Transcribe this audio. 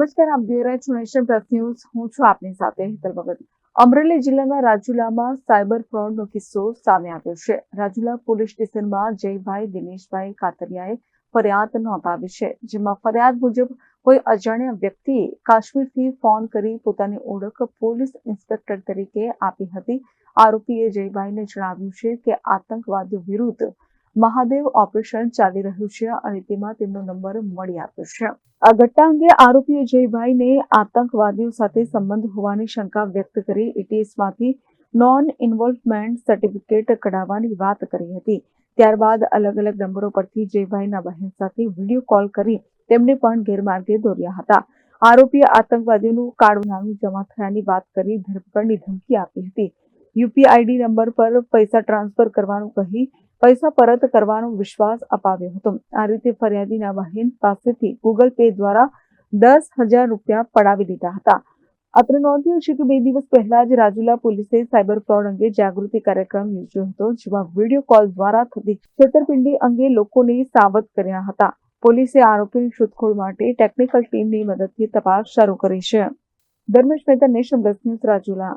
નમસ્કાર, આપ જોઈ રહ્યા છો નેશન પ્લસ ન્યૂઝ. હું છું આપની સાથે હેતલ ભગત. અમરેલી જિલ્લાના રાજુલામાં સાયબર ફ્રોડનો કિસ્સો સામે આવ્યો છે. રાજુલા પોલીસ સ્ટેશનમાં જયભાઈ દિનેશભાઈ કાતરિયાએ ફરિયાદ નોંધાવી છે, જેમાં ફરિયાદ મુજબ કોઈ અજાણ્યા વ્યક્તિએ કાશ્મીરથી ફોન કરી પોતાની ઓળખ પોલીસ ઇન્સ્પેક્ટર તરીકે આપી હતી. આરોપીએ જયભાઈને જણાવ્યું છે કે આતંકવાદીઓ વિરુદ્ધ મહાદેવ ઓપરેશન ચાલી રહ્યું છે અને તેમાં તેમનો નંબર મળી આવ્યો છે. આ ઘટના અંગે આરોપીએ જયભાઈને આતંકવાદીઓ સાથે સંબંધ હોવાની શંકા વ્યક્ત કરી એટીએસમાંથી નોન ઇન્વોલ્વમેન્ટ સર્ટિફિકેટ કઢાવવાની વાત કરી હતી. ત્યારબાદ અલગ અલગ નંબરો પરથી જયભાઈના બહેન સાથે વીડિયો કોલ કરી તેમને પણ ગેરમાર્ગે દોર્યા હતા. આરોપીએ આતંકવાદીઓનું કાળું નાણું જમા થયાની વાત કરી ધરપકડની ધમકી આપી હતી. યુપીઆઈડી નંબર પર પૈસા ટ્રાન્સફર કરવાનું કહી પૈસા પરત કરવાનો વિશ્વાસ અપાવ્યો હતો. આ રીતે ફરિયાદીના બહેન પાસેથી ગૂગલ પે દ્વારા દસ હજાર રૂપિયા પડાવી લીધા હતા. અત્રે નોંધ્યું છે કે બે દિવસ પહેલા જ રાજુલા પોલીસે સાયબર ફ્રોડ અંગે જાગૃતિ કાર્યક્રમ યોજ્યો હતો, જેમાં વીડિયો કોલ દ્વારા થતી છેતરપિંડી અંગે લોકોને સાવધ કર્યા હતા. પોલીસે આરોપીની શોધખોળ માટે ટેકનિકલ ટીમની મદદથી તપાસ શરૂ કરી છે. Dharmesh Mehta nation plus news Rajula.